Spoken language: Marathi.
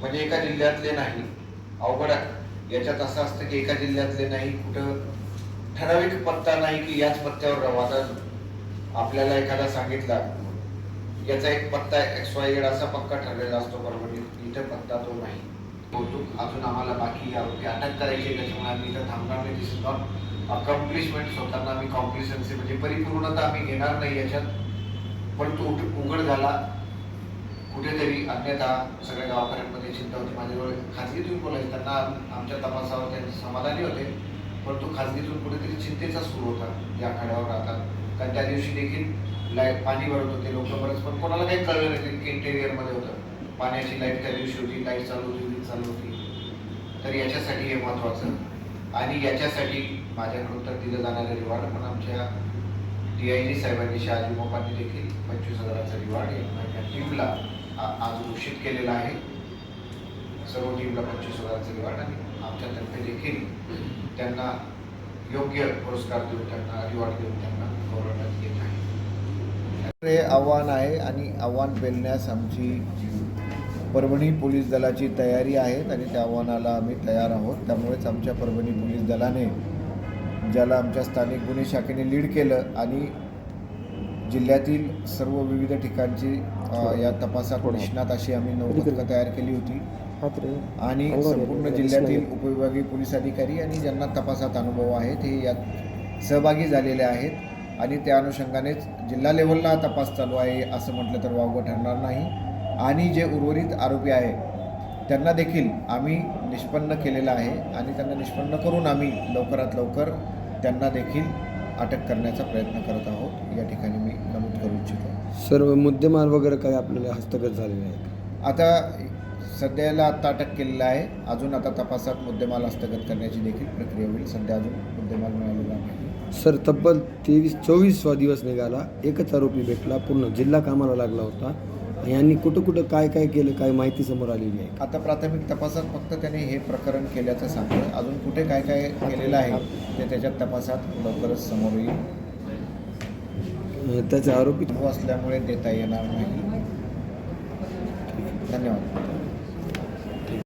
म्हणजे एका जिल्ह्यातले नाही. अवघड आहे. याच्यात असं असतं की एका जिल्ह्यातले नाही कुठं ठराविक पत्ता नाही की याच पत्त्यावर राहू आता आपल्याला एखादा सांगितला. याचा एक पत्ता एक्स वाय झेड असा पक्का ठरलेला असतो परभणीत इथं पत्ता तो नाही. कौतुक अजून आम्हाला बाकी आरोपी अटक करायची त्याच्यामुळे आम्ही इथं थांबणार नाही दिस इज नॉट अकम्प्लिशमेंट स्वतःला आम्ही कॉम्प्लिशन्सी म्हणजे परिपूर्णता आम्ही घेणार नाही याच्यात. पण तो उघड झाला. कुठेतरी अन्यथा सगळ्या गावकऱ्यांमध्ये चिंता होती. माझ्याजवळ खाजगीतून बोलायचं त्यांना आमच्या तपासावर त्यांचे समाधानी होते. परंतु खाजगीतून कुठेतरी चिंतेचा सूर होता ज्या आखाड्यावर राहतात कारण त्या दिवशी देखील लाइट पाणी भरत होते. लोक बरंच पण कोणाला काही कळलं नाही की इंटेरियरमध्ये होतं. पाण्याची लाइट त्या दिवशी होती लाइट चालू होती वीज चालू होती. तर याच्यासाठी हे महत्त्वाचं. आणि याच्यासाठी माझ्याकडून तर दिलं जाणारं रिवॉर्ड पण आमच्या डी आय जी साहेबांनी शहाजी मोपांनी देखील पंचवीस हजाराचा रिवॉर्ड या टीमला आज घोषित केलेला आहे. सर्व टीमला पंचवीस हजाराचा रिवॉर्ड आणि आमच्यातर्फे देखील त्यांना योग्य पुरस्कार देऊन त्यांना रिवॉर्ड देऊन त्यांना गौरवण्यात येत आहे. हे आव्हान आहे आणि आव्हान पेलण्यास आमची परभणी पोलीस दलाची तयारी आहे आणि त्या आव्हानाला आम्ही तयार आहोत. त्यामुळेच आमच्या परभणी पोलीस दलाने ज्याला आमच्या स्थानिक गुन्हे शाखेने लीड केलं आणि जिल्ह्यातील सर्व विविध ठिकाणची या तपासात निष्णात अशी आम्ही नऊ पथकं तयार केली होती. आणि संपूर्ण जिल्ह्यातील उपविभागीय पोलीस अधिकारी आणि ज्यांना तपासात अनुभव आहेत हे यात सहभागी झालेले आहेत आणि त्या अनुषंगानेच जिल्हा लेवलला तपास चालू आहे असं म्हटलं तर वावगं ठरणार नाही. आणि जे उर्वरित आरोपी आहेत त्यांना देखील आम्ही निष्पन्न केलेलं आहे आणि त्यांना निष्पन्न करून आम्ही लवकरात लवकर त्यांना देखील अटक करण्याचा प्रयत्न करत आहोत. या ठिकाणी मी नमूद करू इच्छितो. सर्व मुद्देमाल वगैरे काही आपल्याला हस्तगत झालेले आहेत? आता सध्याला आत्ता अटक केलेलं आहे. अजून आता तपासात मुद्देमाल हस्तगत करण्याची देखील प्रक्रिया होईल. सध्या अजून मुद्देमाल मिळालेला नाही. सर तब्बल तेवीस चोवीसवा दिवस निघाला. एकच आरोपी भेटला. पूर्ण जिल्हा कामाला लागला होता. यांनी कुठं कुठं काय काय केलं काय माहिती समोर आलेली आहे? आता प्राथमिक तपासात फक्त त्याने हे प्रकरण केल्याचं सांगतं अजून कुठे काय काय केलेलं आहे ते त्याच्यात तपासात लवकरच समोर येईल. त्याचे आरोपी असल्यामुळे देता येणार नाही. धन्यवाद.